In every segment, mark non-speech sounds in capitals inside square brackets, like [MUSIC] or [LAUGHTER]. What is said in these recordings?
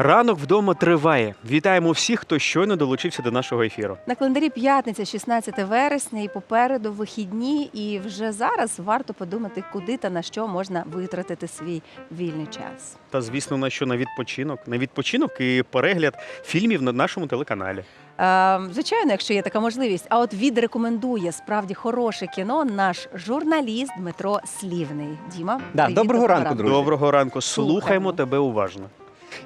Ранок вдома триває. Вітаємо всіх, хто щойно долучився до нашого ефіру. На календарі п'ятниця, 16 вересня, і попереду вихідні. І вже зараз варто подумати, куди та на що можна витратити свій вільний час. Та звісно, на що на відпочинок, на відпочинок і перегляд фільмів на нашому телеканалі. Е, звичайно, якщо є така можливість. А от відрекомендує справді хороше кіно наш журналіст Дмитро Слівний. Діма, Да, привіт, доброго ранку, друзі. Доброго ранку. Слухаємо Слухаємо. тебе уважно.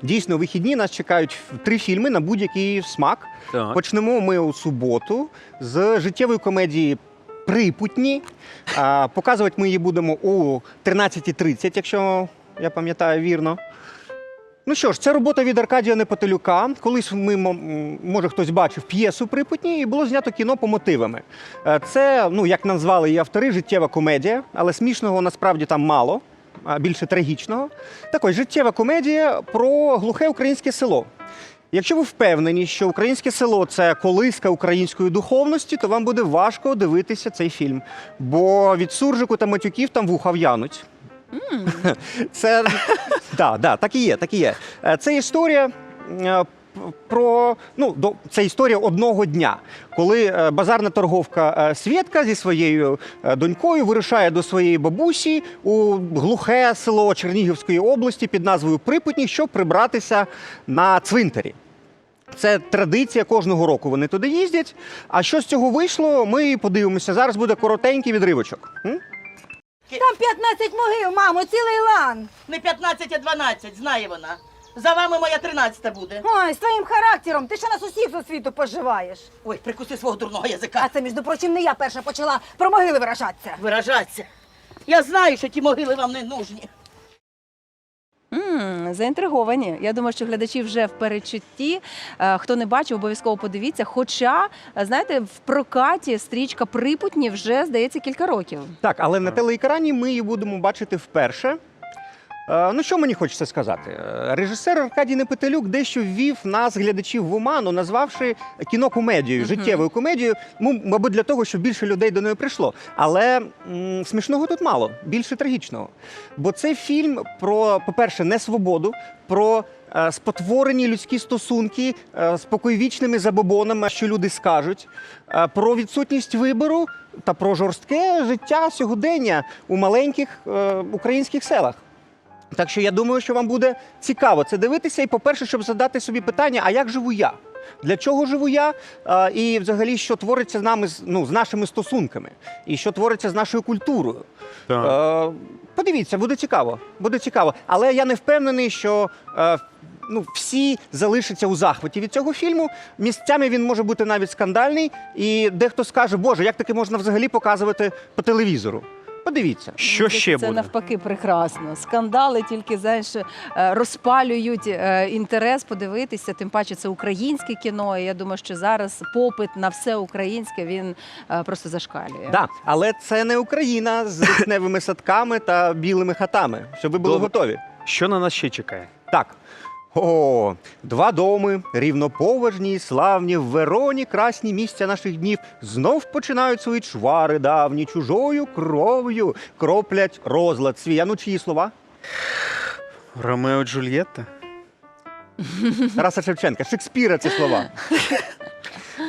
Дійсно, вихідні нас чекають три фільми на будь-який смак. Так. Почнемо ми у суботу з життєвої комедії Припутні. А, показувати ми її будемо о 13.30, якщо я пам'ятаю вірно. Ну що ж, це робота від Аркадія Непотелюка. Колись ми, може, хтось бачив п'єсу Припутні, і було знято кіно по мотивами. Е, Це, ну як назвали її автори, життєва комедія, але смішного насправді там мало, більше трагічного. Так ось життєва комедія про глухе українське село. Якщо ви впевнені, що українське село це колиска української духовності, то вам буде важко дивитися цей фільм. Бо від суржику та матюків там вуха в'януть. [LAUGHS] Це [LAUGHS] да, да, так і є, так і є. Е, Це історія. Про ну до це історія одного дня, коли е, базарна торговка е, Свєтка зі своєю е, донькою вирушає до своєї бабусі у глухе село Чернігівської області під назвою Припутні, щоб прибратися на цвинтарі. Це традиція кожного року. Вони туди їздять. А що з цього вийшло? Ми подивимося. Зараз буде коротенький відривочок. Там 15 могил, мамо, цілий лан. Не 15, а 12, знає вона. За вами моя 13 буде. Ой, з твоїм характером, ти ще нас усіх з світу поживаєш. Ой, прикуси свого дурного язика. А це, між прочим, не я перша почала про могили виражатися. Виражаться. Я знаю, що ті могили вам не нужні. м заінтриговані. Я думаю, що глядачі вже в передчутті. Е, Хто не бачив, обов'язково подивіться. Хоча, е, знаєте, в прокаті стрічка Припутні вже здається кілька років. Так, але на телеекрані ми її будемо бачити вперше. Е, Ну, що мені хочеться сказати? Е, Режисер Аркадій Непетелюк дещо ввів нас, глядачів, в оману, назвавши кіно комедією, життєвою комедією. Ну, мабуть, для того, щоб більше людей до неї прийшло. Але м, смішного тут мало, більше трагічного. Бо це фільм про, по-перше, несвободу, про е, спотворені людські стосунки е, з покойвічними забобонами, що люди скажуть, е, про відсутність вибору та про жорстке життя сьогодення у маленьких е, українських селах. Так що я думаю, що вам буде цікаво це дивитися. І, по-перше, щоб задати собі питання: а як живу я? Для чого живу я? А, і взагалі, що твориться з нами ну, з нашими стосунками, і що твориться з нашою культурою. Так. Е, подивіться, буде цікаво. Буде цікаво. Але я не впевнений, що. Е, Ну, всі залишаться у захваті від цього фільму. Місцями він може бути навіть скандальний, і дехто скаже, Боже, як таке можна взагалі показувати по телевізору? Подивіться. Що ще Це буде? навпаки прекрасно. Скандали тільки знаєш, е, розпалюють е, інтерес подивитися. Тим паче це українське кіно. І я думаю, що зараз попит на все українське він е, просто зашкалює. Да, але це не Україна з [LAUGHS] вишневими садками та білими хатами, щоб ви були Добре. готові. Що на нас ще чекає? Так. О, два доми, рівноповажні, і славні, в Вероні красні місця наших днів, знов починають свої чвари давні, чужою кров'ю кроплять розлад свій. А ну чиї слова? Ромео Джульєтта? Тараса Шевченка, Шекспіра ці слова.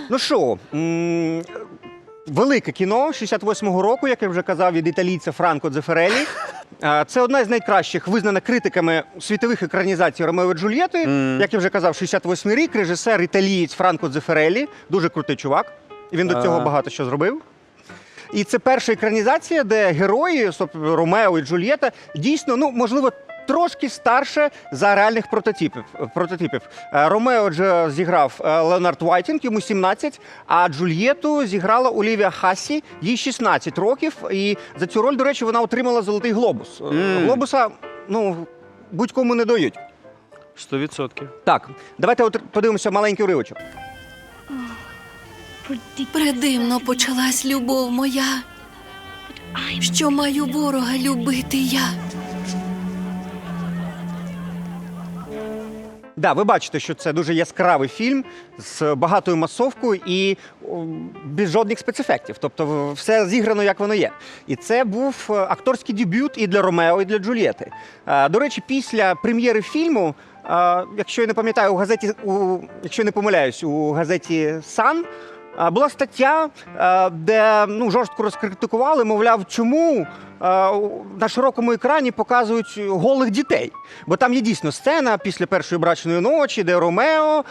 Ну що, велике кіно 68-го року, як я вже казав, від італійця Франко Дзеферелі. Це одна з найкращих, визнана критиками світових екранізацій Ромео і Джульєти. Mm. Як я вже казав, 68-й рік, режисер італієць Франко Дзеферелі. Дуже крутий чувак. І він до цього багато що зробив. І це перша екранізація, де герої, Ромео і Джульєта, дійсно, ну можливо, трошки старше за реальних прототипів. прототипів. Е, Ромео ж зіграв е, Леонард Уайтінг, йому 17, а Джульєту зіграла Олівія Хасі, їй 16 років. І за цю роль, до речі, вона отримала золотий глобус. Мм. Глобуса, ну, будь-кому не дають. Сто відсотків. Так, давайте от подивимося маленький уривочок. Предимно почалась любов моя, що маю ворога любити я. Да, ви бачите, що це дуже яскравий фільм з багатою масовкою і без жодних спецефектів. Тобто все зіграно, як воно є. І це був е, акторський дебют і для Ромео, і для Джульєти. Е, До речі, після прем'єри фільму якщо я не пам'ятаю, у газеті, у, якщо я не помиляюсь, у газеті Сан. А, Була стаття, де ну, жорстко розкритикували, мовляв, чому на широкому екрані показують голих дітей. Бо там є дійсно сцена після першої брачної ночі, де Ромео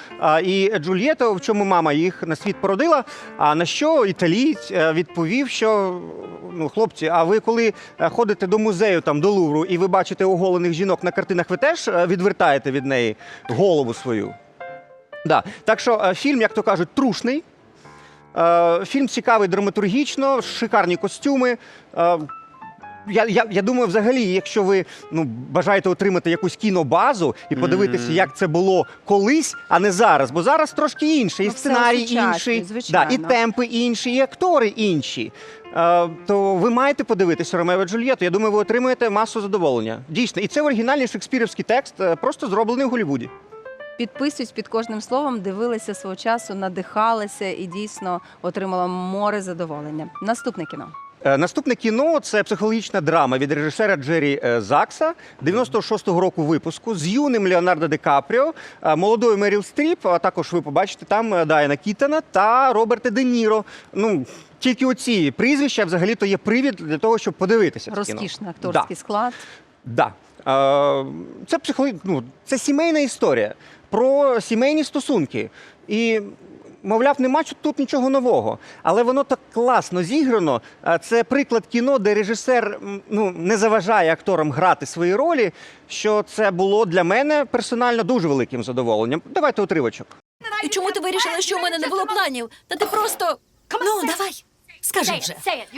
і Джульєта, в чому мама їх на світ породила. А на що італієць е, відповів, що ну, хлопці, а ви коли е, ходите до музею там до Лувру і ви бачите оголених жінок на картинах, ви теж е, відвертаєте від неї голову свою? Да. Так що е, фільм, як то кажуть, трушний. Е, Фільм цікавий драматургічно, шикарні костюми. Е, Я, я, я думаю, взагалі, якщо ви ну, бажаєте отримати якусь кінобазу і подивитися, Мгм. як це було колись, а не зараз. Бо зараз трошки інше, і Ну, сценарій інший, да, і темпи інші, і актори інші. Е, то ви маєте подивитися Ромео Джульєту. Я думаю, ви отримаєте масу задоволення. Дійсно, і це оригінальний шекспірівський текст, е, просто зроблений в Голлівуді. Підписуюсь під кожним словом, дивилася свого часу, надихалася і дійсно отримала море задоволення. Наступне кіно. Е, Наступне кіно це психологічна драма від режисера Джері е, Закса 96-го року випуску з юним Леонардо Ди Капріо, е, молодою Меріл Стріп, а також ви побачите там е, Дайана Кітана та Роберта Де Ніро. Ну тільки оці прізвища взагалі то є привід для того, щоб подивитися. це кіно. Розкішний акторський склад. Да. Це психолог... ну, це сімейна історія про сімейні стосунки. І, мовляв, нема тут нічого нового. Але воно так класно зіграно. Це приклад кіно, де режисер ну, не заважає акторам грати свої ролі. Що це було для мене персонально дуже великим задоволенням. Давайте отривочок. І чому ти вирішила, що у мене не було планів? Та ти просто. Ну, давай. Скажи вже.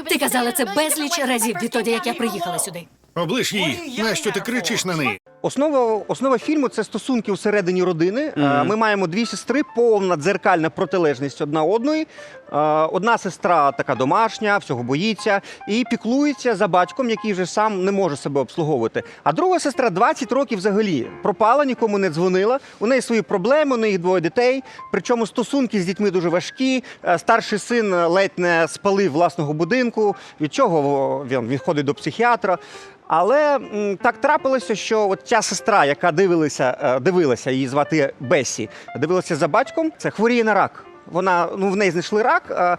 Ти казала це безліч разів відтоді, як я приїхала сюди. Облиш її. Нащо ти кричиш на неї? Основа, основа фільму це стосунки всередині родини. Е, Мгм. Ми маємо дві сестри, повна дзеркальна протилежність одна одної. Е, Одна сестра така домашня, всього боїться і піклується за батьком, який вже сам не може себе обслуговувати. А друга сестра 20 років взагалі пропала, нікому не дзвонила. У неї свої проблеми, у неї двоє дітей. Причому стосунки з дітьми дуже важкі. Е, Старший син ледь не спалив власного будинку, від чого він відходить до психіатра. Але так трапилося, що от ця сестра, яка дивилася, е, дивилася, її звати Бесі, дивилася за батьком, це хворіє на рак. Вона ну в неї знайшли рак.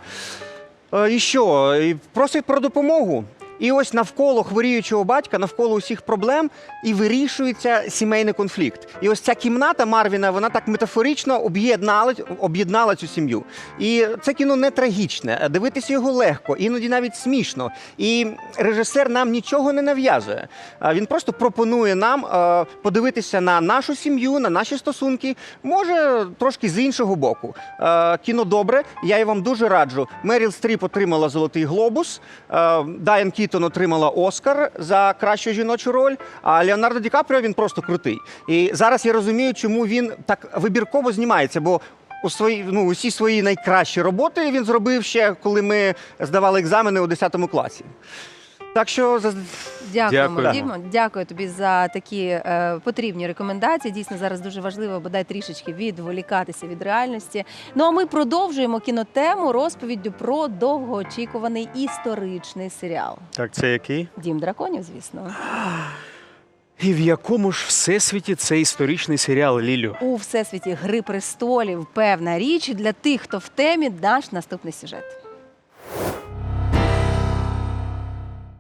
І що? І просить про допомогу. І ось навколо хворіючого батька, навколо усіх проблем, і вирішується сімейний конфлікт. І ось ця кімната Марвіна, вона так метафорично об'єднала, об'єднала цю сім'ю. І це кіно не трагічне, дивитися його легко, іноді навіть смішно. І режисер нам нічого не нав'язує. Він просто пропонує нам е, подивитися на нашу сім'ю, на наші стосунки, може трошки з іншого боку. Е, Кіно добре, я вам дуже раджу. Меріл Стріп отримала золотий глобус. е, Дайан Кітон отримала Оскар за кращу жіночу роль. А Леонардо Ді Капріо він просто крутий. І зараз я розумію, чому він так вибірково знімається, бо. У свої, ну, усі свої найкращі роботи він зробив ще, коли ми здавали екзамени у 10 класі. Так що за- Дякуємо, Дякуємо. Дімо. Дякую тобі за такі е, потрібні рекомендації. Дійсно, зараз дуже важливо бодай трішечки відволікатися від реальності. Ну а ми продовжуємо кінотему розповіддю про довгоочікуваний історичний серіал. Так, це який? Дім драконів, звісно. І в якому ж всесвіті це історичний серіал Лілю? У всесвіті Гри престолів певна річ для тих, хто в темі наш наступний сюжет.